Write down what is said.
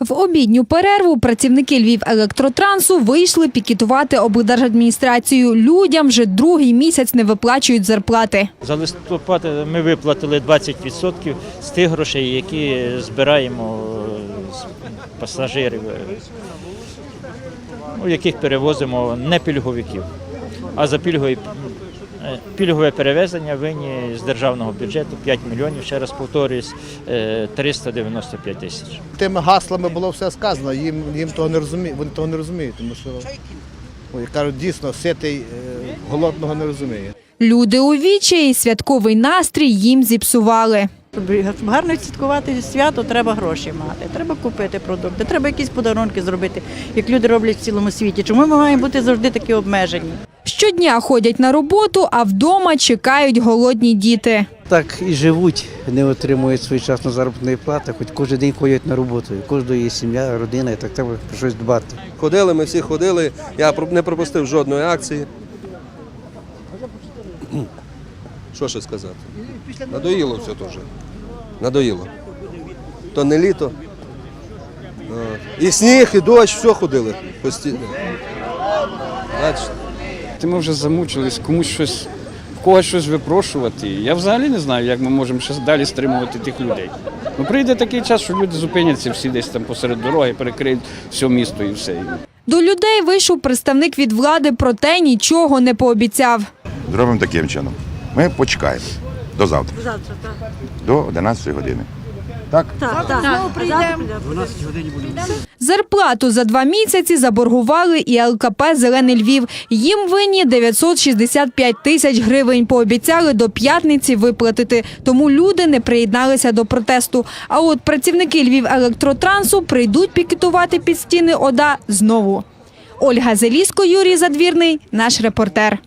В обідню перерву працівники Львів електротрансу вийшли пікетувати облдержадміністрацію. Людям вже другий місяць не виплачують зарплати. За листопад ми виплатили 20% з тих грошей, які збираємо е, з пасажирів, е, ну, яких перевозимо не пільговиків, а за пільгові, е, пільгове перевезення винні з державного бюджету 5 мільйонів, ще раз повторююсь, е, 395 тисяч. Тими гаслами було все сказано, їм, їм того не розуміють, вони того не розуміють, тому що, як кажуть, дійсно, ситий е, голодного не розуміє. Люди у вічі і святковий настрій їм зіпсували. Щоб гарно святкувати свято, треба гроші мати, треба купити продукти, треба якісь подарунки зробити, як люди роблять в цілому світі. Чому ми маємо бути завжди такі обмежені? Щодня ходять на роботу, а вдома чекають голодні діти. Так і живуть, не отримують своєчасно заробітної плати, хоч кожен день ходять на роботу. У кожного є сім'я, родина, і так треба про щось дбати. Ходили, ми всі ходили. Я не пропустив жодної акції. Що ще сказати? Надоїло все вже. Надоїло. То не літо. І сніг, і дощ, все ходили постійно. Бачите? Ти ми вже замучились комусь щось, в когось щось випрошувати. Я взагалі не знаю, як ми можемо ще далі стримувати тих людей. Ну прийде такий час, що люди зупиняться всі десь там посеред дороги, перекриють все місто і все. До людей вийшов представник від влади, проте нічого не пообіцяв. Зробимо таким чином. Ми почекаємо до завтра. Завтра, так. До 11 години. Так? знову прийдемо Зарплату за два місяці заборгували і ЛКП «Зелений Львів». Їм винні 965 тисяч гривень. Пообіцяли до п'ятниці виплатити. Тому люди не приєдналися до протесту. А от працівники Львів електротрансу прийдуть пікетувати під стіни ОДА знову. Ольга Зеліско, Юрій Задвірний, наш репортер.